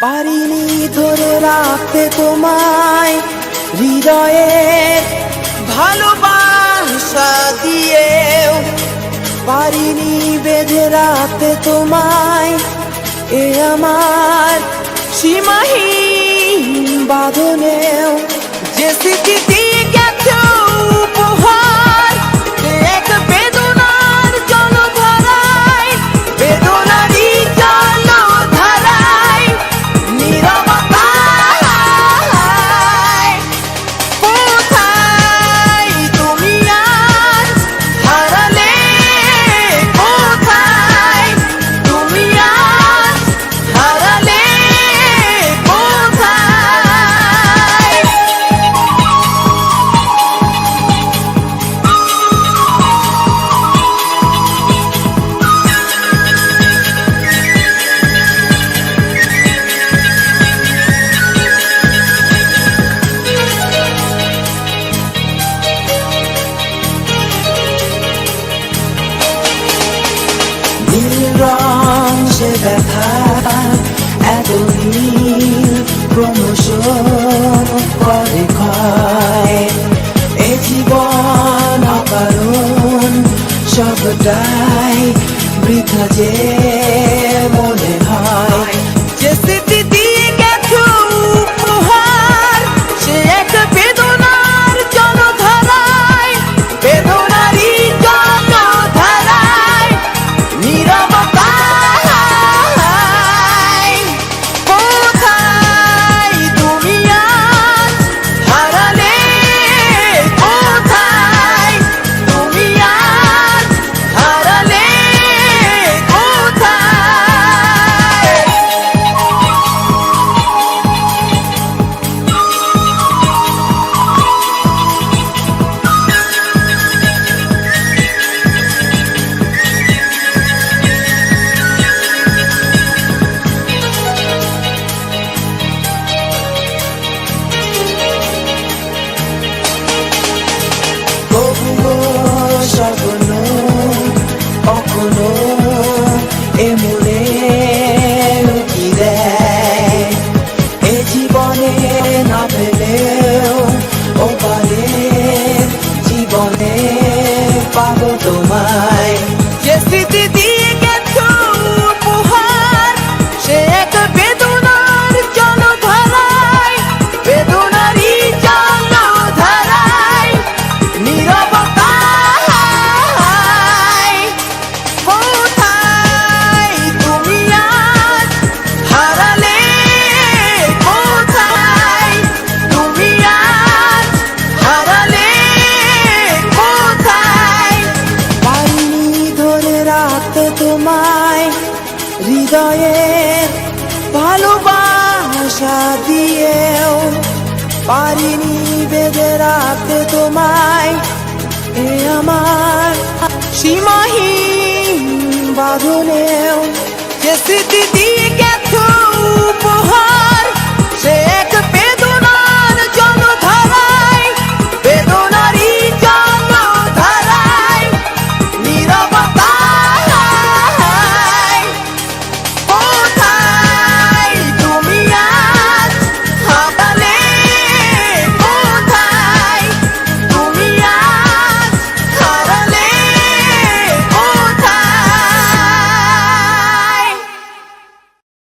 পারিনি ধরে রাখতে তোমায়। হৃদয়ের ভালোবাসা দিয়ে পারিনি বেঁধে রাখতে তোমায়। এ আমার সীমাহীন সব তাই বৃথা যে for me. তো তোমায় হৃদয়ের ভালোবাসা দিয়েও পারিনি বেদের রাখতে তোমায়। এ আমার সীমাহীন বাঁধনেও যে স্মৃতি দিয়ে